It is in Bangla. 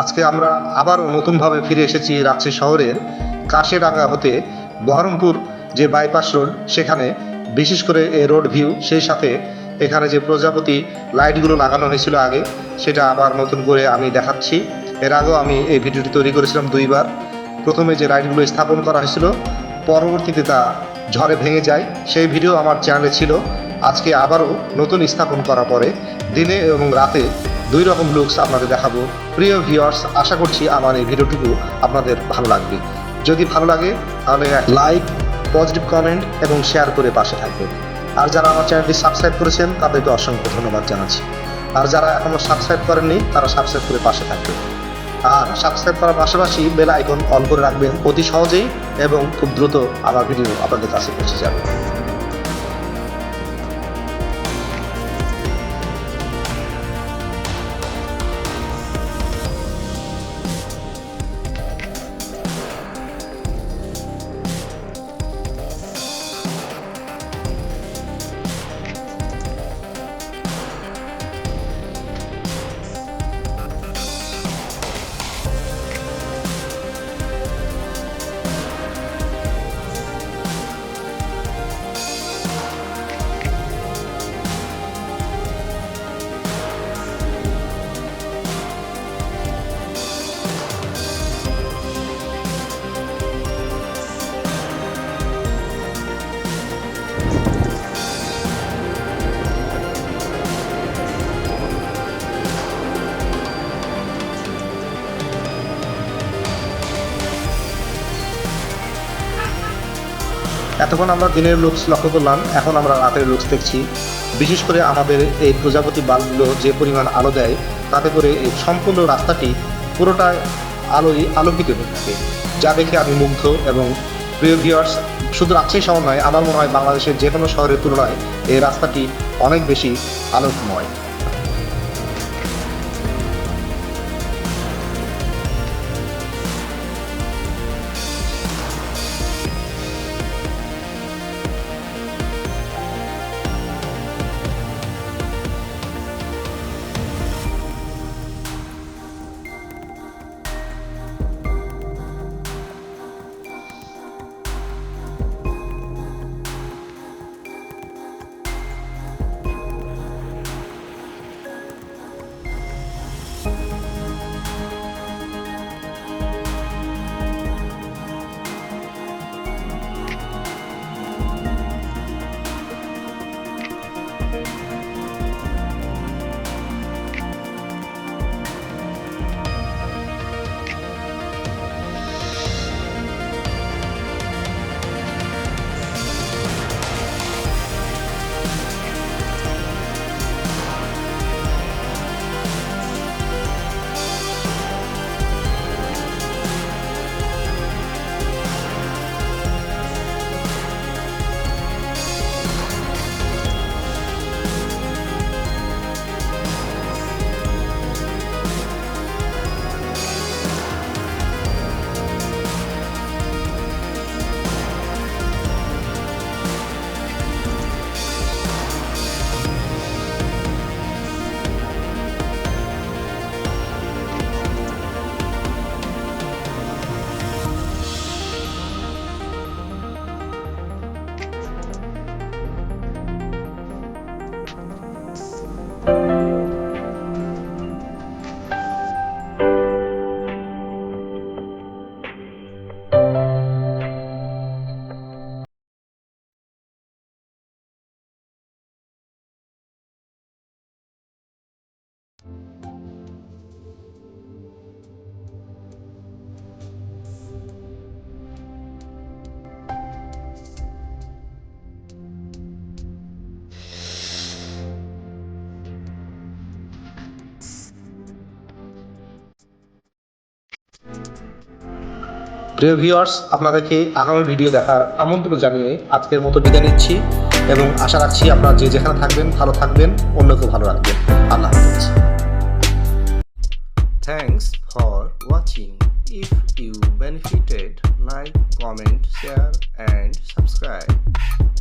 আজকে আমরা আবার নতুনভাবে ফিরে এসেছি রাজশাহী শহরের কাশেডাঙ্গা হতে বহরমপুর যে বাইপাস রোড সেখানে বিশেষ করে এই রোড ভিউ সেই সাথে এখানে যে প্রজাপতি লাইটগুলো লাগানো হয়েছিল আগে, সেটা আবার নতুন করে আমি দেখাচ্ছি। এর আগেও আমি এই ভিডিওটি তৈরি করেছিলাম দুইবার। প্রথমে যে লাইটগুলো স্থাপন করা হয়েছিল, পরবর্তীতে তা ঝড়ে ভেঙে যায়। সেই ভিডিও আমার চ্যানেলে ছিল। আজকে আবারও নতুন স্থাপন করার পরে দিনে এবং রাতে দুই রকম লুকস আপনাদের দেখাবো। প্রিয় ভিউয়ার্স, আশা করছি আমার এই ভিডিওটুকু আপনাদের ভালো লাগবে। যদি ভালো লাগে, তাহলে লাইক, পজিটিভ কমেন্ট এবং শেয়ার করে পাশে থাকবেন। আর যারা আমার চ্যানেলটি সাবস্ক্রাইব করেছেন, তাদেরকে অসংখ্য ধন্যবাদ জানাচ্ছি। আর যারা এখনও সাবস্ক্রাইব করেননি, তারা সাবস্ক্রাইব করে পাশে থাকবেন আর সাবস্ক্রাইব করার পাশাপাশি বেল আইকন অন করে রাখবেন অতি সহজেই এবং খুব দ্রুত আমার ভিডিও আপনাদের কাছে পৌঁছে যাবে। এতক্ষণ আমরা দিনের লুকস লক্ষ্য করলাম, এখন আমরা রাতের লুকস দেখছি। বিশেষ করে আমাদের এই প্রজাপতি বাল্বগুলো যে পরিমাণ আলো দেয়, তাতে করে এই সম্পূর্ণ রাস্তাটি পুরোটাই আলোই আলোকিত হয়ে থাকে, যা দেখে আমি মুগ্ধ এবং প্রিয় ভিউয়ার্স শুধু রাজশাহী শহর নয়, আমার মনে হয় বাংলাদেশের যে কোনো শহরের তুলনায় এই রাস্তাটি অনেক বেশি আলোকময়। প্রিয় ভিউয়ার্স আপনাদেরকে আগামী ভিডিও দেখার আমন্ত্রণ জানিয়ে আজকের মতো বিদায় নিচ্ছি এবং আশা রাখছি আপনারা যে যেখানে থাকবেন, ভালো থাকবেন, অন্যকেও ভালো রাখবেন। আল্লাহ হাফিজ। Thanks for watching if you benefited like comment share and subscribe.